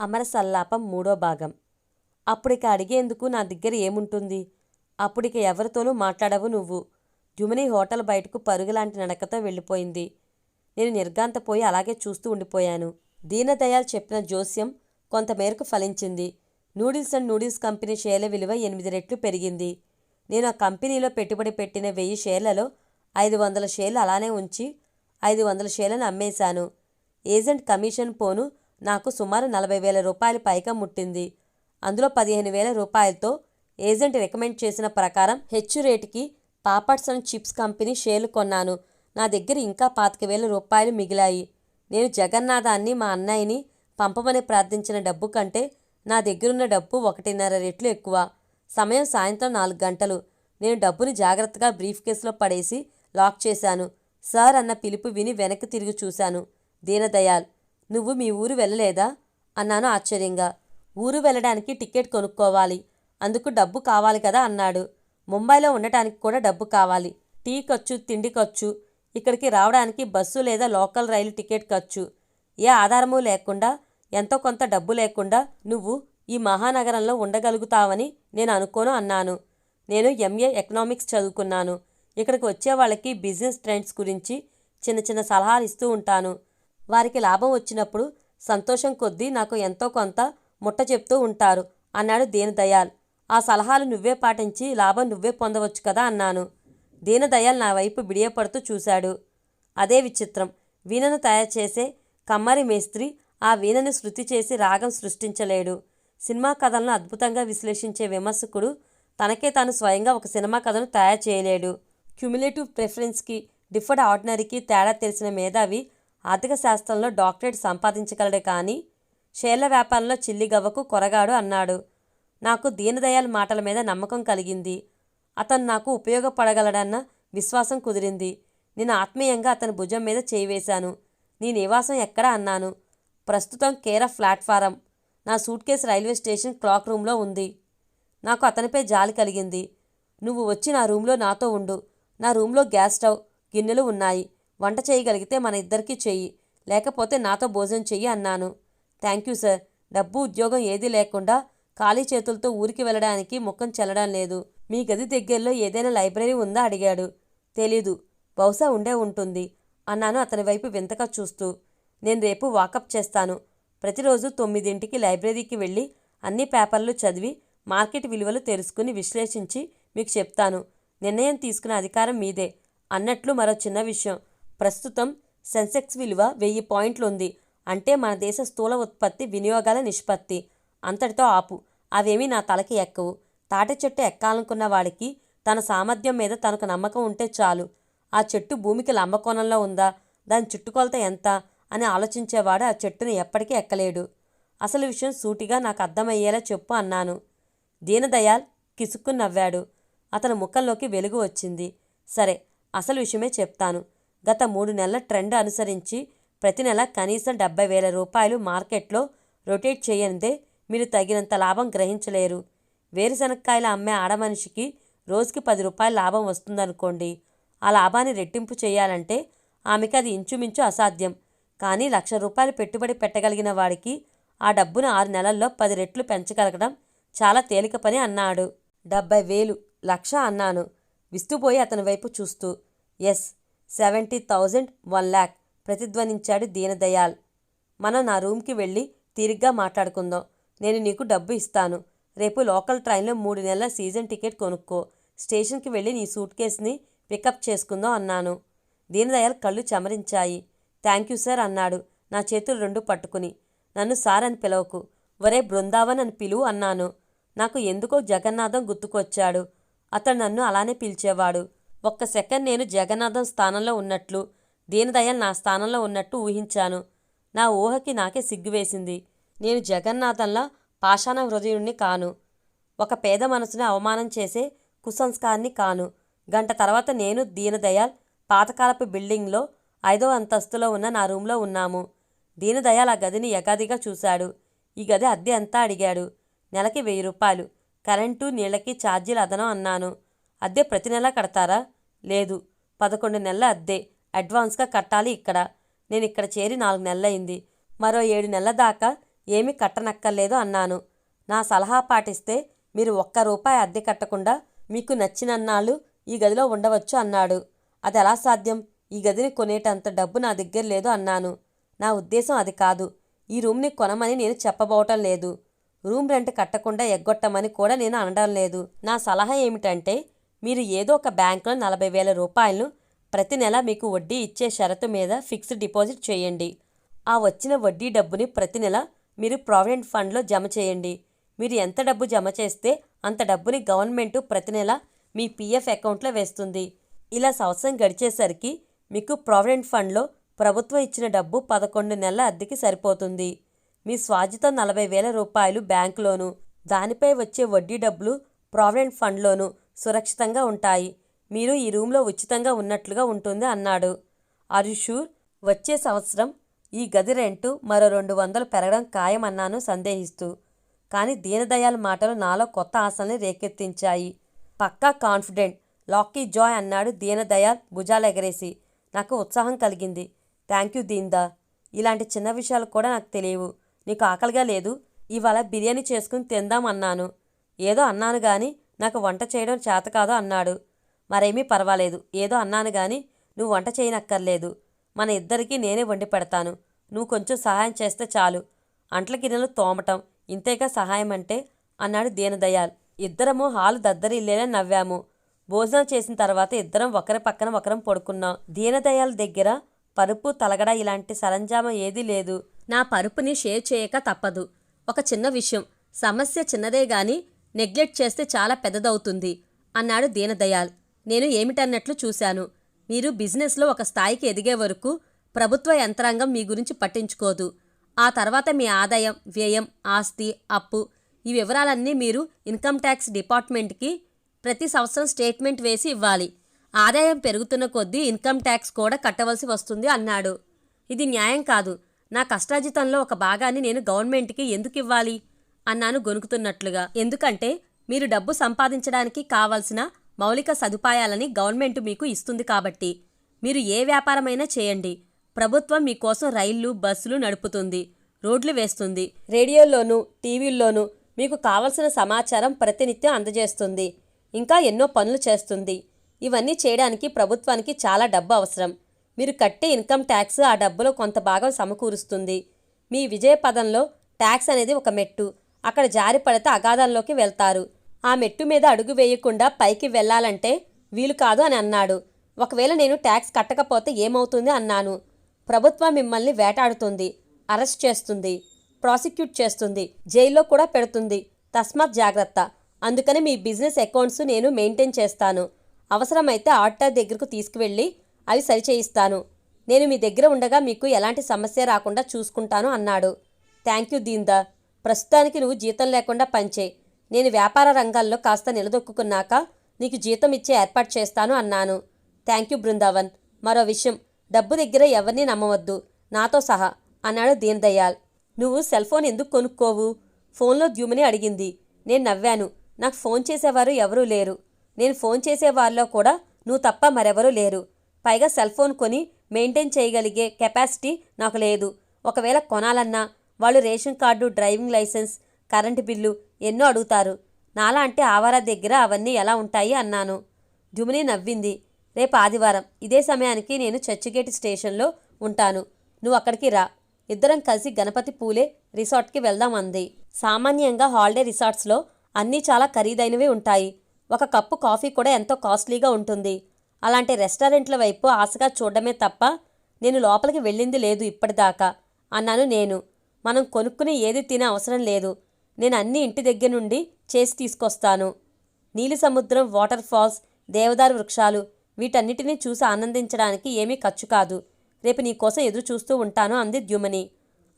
అమర సల్లాపం మూడో భాగం. అప్పుడిక అడిగేందుకు నా దగ్గర ఏముంటుంది? అప్పుడిక ఎవరితోనూ మాట్లాడవు నువ్వు. జుమిని హోటల్ బయటకు పరుగులాంటి నడకతో వెళ్ళిపోయింది. నేను నిర్గాంతపోయి అలాగే చూస్తూ ఉండిపోయాను. దీనదయాల్ చెప్పిన జోస్యం కొంతమేరకు ఫలించింది. నూడిల్స్ అండ్ నూడిల్స్ కంపెనీ షేర్ల విలువ ఎనిమిది రెట్లు పెరిగింది. నేను ఆ కంపెనీలో పెట్టుబడి పెట్టిన వెయ్యి షేర్లలో ఐదు వందల షేర్లు అలానే ఉంచి ఐదు వందల షేర్లను అమ్మేశాను. ఏజెంట్ కమిషన్ పోను నాకు సుమారు నలభై వేల రూపాయల పైగా ముట్టింది. అందులో పదిహేను వేల రూపాయలతో ఏజెంట్ రికమెండ్ చేసిన ప్రకారం హెచ్చు రేటుకి పాపడ్స్ అండ్ చిప్స్ కంపెనీ షేర్లు కొన్నాను. నా దగ్గర ఇంకా పాతిక వేల రూపాయలు మిగిలాయి. నేను జగన్నాథాన్ని మా అన్నయ్యని పంపమని ప్రార్థించిన డబ్బు కంటే నా దగ్గరున్న డబ్బు ఒకటిన్నర రెట్లు ఎక్కువ. సమయం సాయంత్రం నాలుగు గంటలు. నేను డబ్బుని జాగ్రత్తగా బ్రీఫ్ కేసులో పడేసి లాక్ చేశాను. సార్ అన్న పిలుపు విని వెనక్కి తిరిగి చూశాను. దీనదయాల్ నువ్వు మీ ఊరు వెళ్ళలేదా? అన్నాను ఆశ్చర్యంగా. ఊరు వెళ్ళడానికి టికెట్ కొనుక్కోవాలి. అందుకు డబ్బు కావాలి కదా అన్నాడు. ముంబైలో ఉండటానికి కూడా డబ్బు కావాలి. టీ ఖర్చు తిండి ఖర్చు ఇక్కడికి రావడానికి బస్సు లేదా లోకల్ రైలు టికెట్ ఖర్చు. ఏ ఆధారము లేకుండా ఎంతో కొంత డబ్బు లేకుండా నువ్వు ఈ మహానగరంలో ఉండగలుగుతావని నేను అనుకోను అన్నాను. నేను ఎంఏ ఎకనామిక్స్ చదువుకున్నాను. ఇక్కడికి వచ్చే వాళ్ళకి బిజినెస్ ట్రెండ్స్ గురించి చిన్న చిన్న సలహాలు ఇస్తూ ఉంటాను. వారికి లాభం వచ్చినప్పుడు సంతోషం కొద్దీ నాకు ఎంతో కొంత ముట్ట చెప్తూ ఉంటారు అన్నాడు దీనదయాల్. ఆ సలహాలు నువ్వే పాటించి లాభం నువ్వే పొందవచ్చు కదా అన్నాను. దీనదయాల్ నా వైపు బిడియపడుతూ చూశాడు. అదే విచిత్రం. వీణను తయారు చేసే కమ్మరి మేస్త్రి ఆ వీణని శృతి చేసి రాగం సృష్టించలేడు. సినిమా కథలను అద్భుతంగా విశ్లేషించే విమర్శకుడు తనకే తాను స్వయంగా ఒక సినిమా కథను తయారు చేయలేడు. క్యుములేటివ్ ప్రిఫరెన్స్కి డిఫర్డ్ ఆర్డినరీకి తేడా తెలిసిన మేధావి ఆర్థిక శాస్త్రంలో డాక్టరేట్ సంపాదించగలడే కానీ షేర్ల వ్యాపారంలో చిల్లిగవ్వకు కొరగాడు అన్నాడు. నాకు దీనదయాల్ మాటల మీద నమ్మకం కలిగింది. అతను నాకు ఉపయోగపడగలడన్న విశ్వాసం కుదిరింది. నేను ఆత్మీయంగా అతని భుజం మీద చేయివేశాను నీ నివాసం ఎక్కడ? అన్నాను. ప్రస్తుతం కేర ప్లాట్ఫారం నా suitcase railway station clock రూమ్లో ఉంది. నాకు అతనిపై జాలి కలిగింది. నువ్వు వచ్చి నా రూమ్లో నాతో ఉండు. నా రూమ్లో గ్యాస్ స్టవ్ గిన్నెలు ఉన్నాయి. వంట చేయగలిగితే మన ఇద్దరికీ చెయ్యి లేకపోతే నాతో భోజనం చెయ్యి అన్నాను. Thank you sir. డబ్బు ఉద్యోగం ఏదీ లేకుండా ఖాళీ చేతులతో ఊరికి వెళ్ళడానికి ముఖం చెల్లడం లేదు. మీ గది దగ్గరలో ఏదైనా లైబ్రరీ ఉందా? అడిగాడు. తెలీదు. బహుశా ఉండే ఉంటుంది అన్నాను అతని వైపు వింతగా చూస్తూ. నేను రేపు వాకప్ చేస్తాను. ప్రతిరోజు తొమ్మిదింటికి లైబ్రరీకి వెళ్ళి అన్ని పేపర్లు చదివి మార్కెట్ విలువలు తెలుసుకుని విశ్లేషించి మీకు చెప్తాను. నిర్ణయం తీసుకునే అధికారం మీదే అన్నట్లు మరో చిన్న విషయం. ప్రస్తుతం సెన్సెక్స్ విలువ వెయ్యి పాయింట్లు ఉంది అంటే మన దేశ స్థూల ఉత్పత్తి వినియోగాల నిష్పత్తి. అంతటితో ఆపు. అవేమీ నా తలకి ఎక్కవు. తాటి చెట్టు ఎక్కాలనుకున్న వాడికి తన సామర్థ్యం మీద తనకు నమ్మకం ఉంటే చాలు. ఆ చెట్టు భూమికి లంబకోణంలో ఉందా? దాని చుట్టుకొలత ఎంత? అని ఆలోచించేవాడు ఆ చెట్టును ఎప్పటికీ ఎక్కలేడు. అసలు విషయం సూటిగా నాకు అర్థమయ్యేలా చెప్పు అన్నాను. దీనదయాల్ కిసుక్కు నవ్వాడు. అతని ముఖంలోకి వెలుగు వచ్చింది. సరే అసలు విషయమే చెప్తాను. గత మూడు నెలల ట్రెండ్ అనుసరించి ప్రతి నెల కనీసం డెబ్బై వేల రూపాయలు మార్కెట్లో రొటేట్ చేయనిదే మీరు తగినంత లాభం గ్రహించలేరు. వేరుశనక్కాయలు అమ్మే ఆడమనిషికి రోజుకి పది రూపాయల లాభం వస్తుందనుకోండి. ఆ లాభాన్ని రెట్టింపు చేయాలంటే ఆమెకి అది ఇంచుమించు అసాధ్యం. కానీ లక్ష రూపాయలు పెట్టుబడి పెట్టగలిగిన వాడికి ఆ డబ్బును ఆరు నెలల్లో పది రెట్లు పెంచగలగడం చాలా తేలిక పని అన్నాడు. డెబ్బై వేలు లక్ష అన్నాను. విస్తుపోయి అతని వైపు చూస్తూ yes seventy thousand one lakh ప్రతిధ్వనించాడు Deendayal. మనం నా రూమ్కి వెళ్ళి తీరిగ్గా మాట్లాడుకుందాం. నేను నీకు డబ్బు ఇస్తాను. రేపు లోకల్ ట్రైన్లో మూడు నెలల సీజన్ టికెట్ కొనుక్కో. స్టేషన్కి వెళ్ళి నీ సూట్ కేసుని పికప్ చేసుకుందాం అన్నాను. దీనదయాల్ కళ్ళు చెమరించాయి. థ్యాంక్ యూ సార్ అన్నాడు. నా చేతులు రెండు పట్టుకుని. నన్ను సార్ అని పిలవకు. ఒరే బృందావన్ అని పిలువు అన్నాను. నాకు ఎందుకో జగన్నాథం గుర్తుకొచ్చాడు. అతడు నన్ను అలానే పిలిచేవాడు. ఒక్క సెకండ్ నేను జగన్నాథం స్థానంలో ఉన్నట్లు దీనదయాల్ నా స్థానంలో ఉన్నట్టు ఊహించాను. నా ఊహకి నాకే సిగ్గువేసింది. నేను జగన్నాథంలా పాషాణ హృదయుణ్ణి కాను. ఒక పేద మనసుని అవమానం చేసే కుసంస్కారాన్ని కాను. గంట తర్వాత నేను దీనదయాల్ పాతకాలపు బిల్డింగ్లో ఐదో అంతస్తులో ఉన్న నా రూమ్లో ఉన్నాము. దీనదయాల్ ఆ గదిని యగాదిగా చూశాడు. ఈ గది అద్దె ఎంత అడిగాడు. నెలకి వెయ్యి రూపాయలు. కరెంటు నీళ్ళకి ఛార్జీలు అదనం అన్నాను. అద్దె ప్రతి నెలా కడతారా? లేదు పదకొండు నెలల అద్దె. అడ్వాన్స్గా కట్టాలి ఇక్కడ. నేను ఇక్కడ చేరి నాలుగు నెలలైంది మరో ఏడు నెలల దాకా ఏమీ కట్టనక్కర్లేదు అన్నాను. నా సలహా పాటిస్తే మీరు ఒక్క రూపాయి అద్దె కట్టకుండా మీకు నచ్చినన్నాళ్ళు ఈ గదిలో ఉండవచ్చు అన్నాడు. అది ఎలా సాధ్యం? ఈ గదిని కొనేటంత డబ్బు నా దగ్గర లేదు అన్నాను. నా ఉద్దేశం అది కాదు. ఈ రూమ్ని కొనమని నేను చెప్పబోవటం లేదు. రూమ్ రెంట్ కట్టకుండా ఎగ్గొట్టమని కూడా నేను అనడం లేదు. నా సలహా ఏమిటంటే మీరు ఏదో ఒక బ్యాంకులో నలభై వేల రూపాయలను ప్రతి నెల మీకు వడ్డీ ఇచ్చే షరతు మీద ఫిక్స్డ్ డిపాజిట్ చేయండి. ఆ వచ్చిన వడ్డీ డబ్బుని ప్రతి నెల మీరు ప్రావిడెంట్ ఫండ్లో జమ చేయండి. మీరు ఎంత డబ్బు జమ చేస్తే అంత డబ్బుని గవర్నమెంట్ ప్రతి నెల మీ పీఎఫ్ అకౌంట్లో వేస్తుంది. ఇలా సంవత్సరం గడిచేసరికి మీకు ప్రావిడెంట్ ఫండ్లో ప్రభుత్వం ఇచ్చిన డబ్బు పదకొండు నెలల అద్దెకి సరిపోతుంది. మీ స్వాజితం నలభై వేల రూపాయలు బ్యాంకులోను దానిపై వచ్చే వడ్డీ డబ్బులు ప్రావిడెంట్ ఫండ్లోను సురక్షితంగా ఉంటాయి. మీరు ఈ రూమ్లో ఉచితంగా ఉన్నట్లుగా ఉంటుంది అన్నాడు. అరుషూర్ వచ్చే సంవత్సరం ఈ గది రెంటు మరో రెండు వందలు పెరగడం ఖాయమన్నాను సందేహిస్తూ. కానీ దీనదయాల్ మాటలు నాలో కొత్త ఆశల్ని రేకెత్తించాయి. పక్కా కాన్ఫిడెంట్ లాకీ జాయ్ అన్నాడు దీనదయాల్ భుజాలెగరేసి నాకు ఉత్సాహం కలిగింది. థ్యాంక్ యూ దీందా ఇలాంటి చిన్న విషయాలు కూడా నాకు తెలియవు. నీకు ఆకలిగా లేదు? ఇవాళ బిర్యానీ చేసుకుని తిందాం అన్నాను. ఏదో అన్నాను గాని నాకు వంట చేయడం చేత కాదు అన్నాడు. మరేమీ పర్వాలేదు. ఏదో అన్నాను గాని నువ్వు వంట చేయనక్కర్లేదు. మన ఇద్దరికీ నేనే వండి పెడతాను. నువ్వు కొంచెం సహాయం చేస్తే చాలు. అంట్ల గిన్నెలు తోమటం. ఇంతేగా సహాయం అంటే? అన్నాడు దీనదయాల్. ఇద్దరము హాలు దద్దరిల్లేలా నవ్వాము. భోజనం చేసిన తర్వాత ఇద్దరం ఒకరి పక్కన ఒకరం పడుకున్నాం. దీనదయాల్ దగ్గర పరుపు తలగడ ఇలాంటి సరంజామా ఏదీ లేదు. నా పరుపుని షేర్ చేయక తప్పదు. ఒక చిన్న విషయం. సమస్య చిన్నదే గాని నెగ్లెక్ట్ చేస్తే చాలా పెద్దదవుతుంది అన్నాడు దీనదయాల్. నేను ఏమిటన్నట్లు చూశాను. మీరు బిజినెస్లో ఒక స్థాయికి ఎదిగే వరకు ప్రభుత్వ యంత్రాంగం మీ గురించి పట్టించుకోదు. ఆ తర్వాత మీ ఆదాయం వ్యయం ఆస్తి అప్పు ఈ వివరాలన్నీ మీరు ఇన్కమ్ ట్యాక్స్ డిపార్ట్మెంట్కి ప్రతి సంవత్సరం స్టేట్మెంట్ వేసి ఇవ్వాలి. ఆదాయం పెరుగుతున్న కొద్దీ ఇన్కమ్ ట్యాక్స్ కూడా కట్టవలసి వస్తుంది అన్నాడు. ఇది న్యాయం కాదు. నా కష్టాజితంలో ఒక భాగాన్ని నేను గవర్నమెంట్కి ఎందుకు ఇవ్వాలి? అన్నాను గొనుకుతున్నట్లుగా ఎందుకంటే మీరు డబ్బు సంపాదించడానికి కావలసిన మౌలిక సదుపాయాలని గవర్నమెంట్ మీకు ఇస్తుంది కాబట్టి. మీరు ఏ వ్యాపారమైనా చేయండి. ప్రభుత్వం మీకోసం రైళ్ళు బస్సులు నడుపుతుంది. రోడ్లు వేస్తుంది. రేడియోల్లోనూ టీవీల్లోనూ మీకు కావలసిన సమాచారం ప్రతినిత్యం అందజేస్తుంది. ఇంకా ఎన్నో పనులు చేస్తుంది. ఇవన్నీ చేయడానికి ప్రభుత్వానికి చాలా డబ్బు అవసరం. మీరు కట్టే ఇన్కమ్ ట్యాక్స్ ఆ డబ్బులో కొంత భాగం సమకూరుస్తుంది. మీ విజయ పదంలో ట్యాక్స్ అనేది ఒక మెట్టు. అక్కడ జారి పడితే అగాధంలోకి వెళ్తారు. ఆ మెట్టు మీద అడుగు వేయకుండా పైకి వెళ్ళాలంటే వీలు కాదు అని అన్నాడు. ఒకవేళ నేను ట్యాక్స్ కట్టకపోతే ఏమవుతుంది అన్నాను. ప్రభుత్వం మిమ్మల్ని వేటాడుతుంది అరెస్ట్ చేస్తుంది ప్రాసిక్యూట్ చేస్తుంది జైల్లో కూడా పెడుతుంది. తస్మాత్ జాగ్రత్త. అందుకని మీ బిజినెస్ అకౌంట్స్ నేను మెయింటైన్ చేస్తాను. అవసరమైతే ఆడిటర్ దగ్గరకు తీసుకువెళ్ళి అవి సరిచేయిస్తాను. నేను మీ దగ్గర ఉండగా మీకు ఎలాంటి సమస్య రాకుండా చూసుకుంటాను అన్నాడు. థ్యాంక్ యూ దీందా ప్రస్తుతానికి నువ్వు జీతం లేకుండా పంచే నేను వ్యాపార రంగాల్లో కాస్త నిలదొక్కున్నాక నీకు జీతం ఇచ్చే ఏర్పాటు చేస్తాను అన్నాను. Thank you Brindavan. మరో విషయం డబ్బు దగ్గర ఎవరిని నమ్మవద్దు. నాతో సహా అన్నాడు దీనదయాల్. నువ్వు సెల్ ఫోన్ ఎందుకు కొనుక్కోవు? ఫోన్లో ద్యుమని అడిగింది. నేను నవ్వాను. నాకు ఫోన్ చేసేవారు ఎవరూ లేరు. నేను ఫోన్ చేసేవారిలో కూడా నువ్వు తప్ప మరెవరూ లేరు. పైగా సెల్ ఫోన్ కొని మెయింటైన్ చేయగలిగే కెపాసిటీ నాకు లేదు. ఒకవేళ కొనాలన్నా వాళ్ళు ration card driving licence current bill ఎన్నో అడుగుతారు. నాలా అంటే ఆవారా దగ్గర అవన్నీ ఎలా ఉంటాయి అన్నాను. జుమిని నవ్వింది. రేపు ఆదివారం. ఇదే సమయానికి నేను చర్చిగేట్ స్టేషన్లో ఉంటాను. నువ్వు అక్కడికి రా. ఇద్దరం కలిసి గణపతి పూలే రిసార్ట్కి వెళ్దాం అంది. సామాన్యంగా హాలిడే రిసార్ట్స్లో అన్నీ చాలా ఖరీదైనవి ఉంటాయి. ఒక కప్పు కాఫీ కూడా ఎంతో కాస్ట్లీగా ఉంటుంది. అలాంటి రెస్టారెంట్ల వైపు ఆశగా చూడడమే తప్ప నేను లోపలికి వెళ్ళింది లేదు ఇప్పటిదాకా అన్నాను నేను. మనం కొనుక్కుని ఏది తినే అవసరం లేదు. నేను అన్ని ఇంటి దగ్గర నుండి చేసి తీసుకొస్తాను. నీలి సముద్రం వాటర్ ఫాల్స్ దేవదారు వృక్షాలు వీటన్నిటినీ చూసి ఆనందించడానికి ఏమీ ఖర్చు కాదు. రేపు నీకోసం ఎదురు చూస్తూ ఉంటాను అంది ద్యుమని.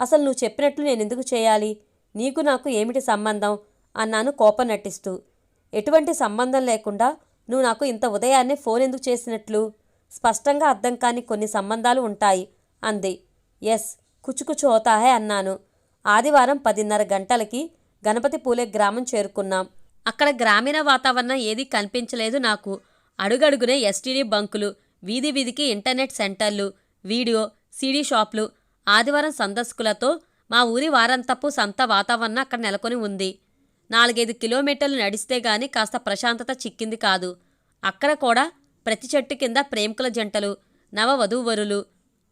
అసలు నువ్వు చెప్పినట్లు నేను ఎందుకు చేయాలి? నీకు నాకు ఏమిటి సంబంధం? అన్నాను కోపం నటిస్తూ. ఎటువంటి సంబంధం లేకుండా నువ్వు నాకు ఇంత ఉదయాన్నే ఫోన్ ఎందుకు చేసినట్లు? స్పష్టంగా అర్థం కాని కొన్ని సంబంధాలు ఉంటాయి అంది. ఎస్ కుచుకుచు హోతాహే అన్నాను. ఆదివారం పదిన్నర గంటలకి గణపతి పూలే గ్రామం చేరుకున్నాం. అక్కడ గ్రామీణ వాతావరణం ఏదీ కనిపించలేదు నాకు. అడుగడుగునే ఎస్టీడీ బంకులు వీధి వీధికి ఇంటర్నెట్ సెంటర్లు వీడియో సీడీ షాపులు ఆదివారం సందర్శకులతో మా ఊరి వారంతపు సంత వాతావరణం అక్కడ నెలకొని ఉంది. నాలుగైదు కిలోమీటర్లు నడిస్తే గాని కాస్త ప్రశాంతత చిక్కింది కాదు. అక్కడ కూడా ప్రతి చెట్టు కింద ప్రేమికుల జంటలు నవ వధూవరులు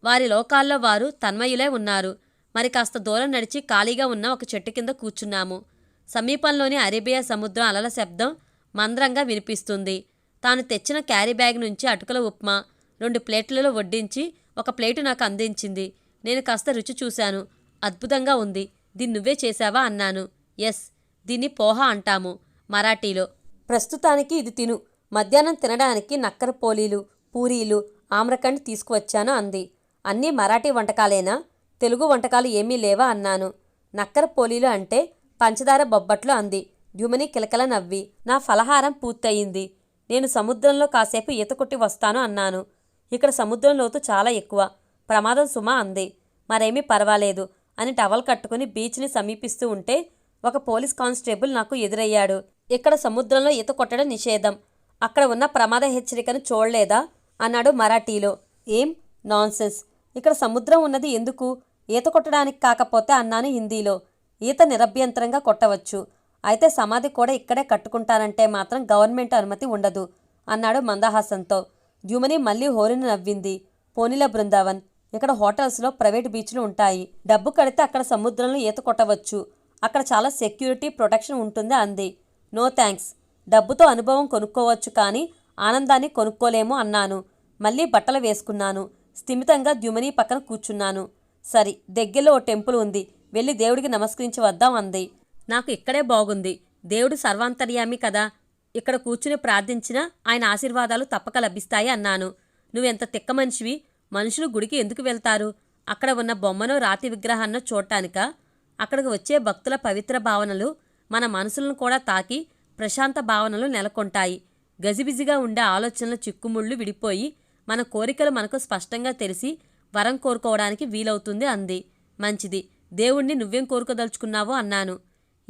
వారి లోకాల్లో వారు తన్మయులే ఉన్నారు. మరి కాస్త దూరం నడిచి ఖాళీగా ఉన్న ఒక చెట్టు కింద కూర్చున్నాము. సమీపంలోని అరేబియా సముద్రం అలల శబ్దం మంద్రంగా వినిపిస్తుంది. తాను తెచ్చిన క్యారీ బ్యాగ్ నుంచి అటుకుల ఉప్మా రెండు ప్లేట్లలో వడ్డించి ఒక ప్లేటు నాకు అందించింది. నేను కాస్త రుచి చూశాను. అద్భుతంగా ఉంది. దీన్ని నువ్వే చేశావా? అన్నాను. ఎస్ దీన్ని పోహా అంటాము మరాఠీలో. ప్రస్తుతానికి ఇది తిను. మధ్యాహ్నం తినడానికి నక్కర పోలీలు పూరీలు ఆమ్రకండ్ తీసుకువచ్చాను అంది. అన్నీ మరాఠీ వంటకాలేనా? తెలుగు వంటకాలు ఏమీ లేవా? అన్నాను. నక్కర పోలీలు అంటే పంచదార బొబ్బట్లు అంది. ద్యుమని కిలకల నవ్వి నా ఫలహారం పూర్తయింది. నేను సముద్రంలో కాసేపు ఈత కొట్టి వస్తాను అన్నాను. ఇక్కడ సముద్రం లోతు చాలా ఎక్కువ. ప్రమాదం సుమా అంది. మరేమీ పర్వాలేదు. అని టవల్ కట్టుకుని బీచ్ని సమీపిస్తూ ఉంటే ఒక పోలీస్ కానిస్టేబుల్ నాకు ఎదురయ్యాడు. ఇక్కడ సముద్రంలో ఈత కొట్టడం నిషేధం. అక్కడ ఉన్న ప్రమాద హెచ్చరికను చూడలేదా? అన్నాడు మరాఠీలో. ఏం? నాన్సెన్స్. ఇక్కడ సముద్రం ఉన్నది ఎందుకు? ఈత కొట్టడానికి కాకపోతే అన్నాను హిందీలో. ఈత నిరభ్యంతరంగా కొట్టవచ్చు. అయితే సమాధి కూడా ఇక్కడే కట్టుకుంటానంటే మాత్రం గవర్నమెంట్ అనుమతి ఉండదు అన్నాడు మందహాసంతో. ద్యుమని మళ్ళీ హోరిని నవ్వింది. పోనీల బృందావన్ ఇక్కడ హోటల్స్లో ప్రైవేట్ బీచ్లు ఉంటాయి. డబ్బు కడితే అక్కడ సముద్రంలో ఈత కొట్టవచ్చు. అక్కడ చాలా సెక్యూరిటీ ప్రొటెక్షన్ ఉంటుంది అంది. నో థ్యాంక్స్ డబ్బుతో అనుభవం కొనుక్కోవచ్చు కానీ ఆనందాన్ని కొనుక్కోలేము అన్నాను. మళ్ళీ బట్టలు వేసుకున్నాను. స్థిమితంగా ద్యుమని పక్కన కూర్చున్నాను. సరి దగ్గరలో ఓ టెంపుల్ ఉంది. వెళ్ళి దేవుడికి నమస్కరించి వద్దాం అంది. నాకు ఇక్కడే బాగుంది. దేవుడు సర్వాంతర్యామి కదా. ఇక్కడ కూర్చుని ప్రార్థించినా ఆయన ఆశీర్వాదాలు తప్పక లభిస్తాయి అన్నాను. నువ్వెంత తిక్క మనిషివి? మనుషులు గుడికి ఎందుకు వెళ్తారు? అక్కడ ఉన్న బొమ్మను రాతి విగ్రహాన్నో చూడటానికా? అక్కడికి వచ్చే భక్తుల పవిత్ర భావనలు మన మనసులను కూడా తాకి ప్రశాంత భావనలు నెలకొంటాయి. గజిబిజిగా ఉండే ఆలోచనల చిక్కుముళ్ళు విడిపోయి మన కోరికలు మనకు స్పష్టంగా తెలిసి వరం కోరుకోవడానికి వీలవుతుంది అంది. మంచిది. దేవుణ్ణి నువ్వేం కోరుకోదలుచుకున్నావో అన్నాను.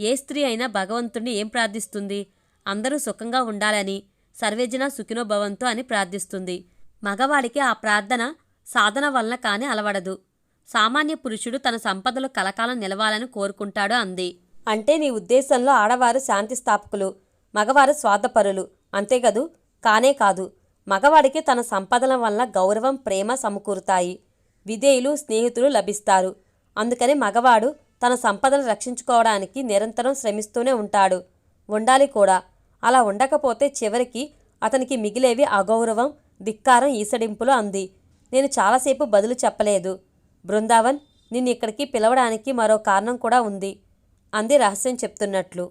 ఏ స్త్రీ అయినా భగవంతుణ్ణి ఏం ప్రార్థిస్తుంది? అందరూ సుఖంగా ఉండాలని సర్వేజన సుఖినో భవంతు అని ప్రార్థిస్తుంది. మగవాడికి ఆ ప్రార్థన సాధన వలన కాని అలవడదు. సామాన్య పురుషుడు తన సంపదలు కలకాలం నిలవాలని కోరుకుంటాడు అంది. అంటే నీ ఉద్దేశంలో ఆడవారు శాంతి స్థాపకులు మగవారు స్వార్థపరులు అంతేగదు కానే కాదు. మగవాడికి తన సంపదల వల్ల గౌరవం ప్రేమ సమకూరుతాయి. విధేయులు స్నేహితులు లభిస్తారు. అందుకని మగవాడు తన సంపదను రక్షించుకోవడానికి నిరంతరం శ్రమిస్తూనే ఉంటాడు. ఉండాలి కూడా. అలా ఉండకపోతే చివరికి అతనికి మిగిలేవి అగౌరవం ధిక్కారం ఈసడింపులు అంది. నేను చాలాసేపు బదులు చెప్పలేదు. బృందావన్ నిన్ను ఇక్కడికి పిలవడానికి మరో కారణం కూడా ఉంది. అంది రహస్యం చెప్తున్నట్లు.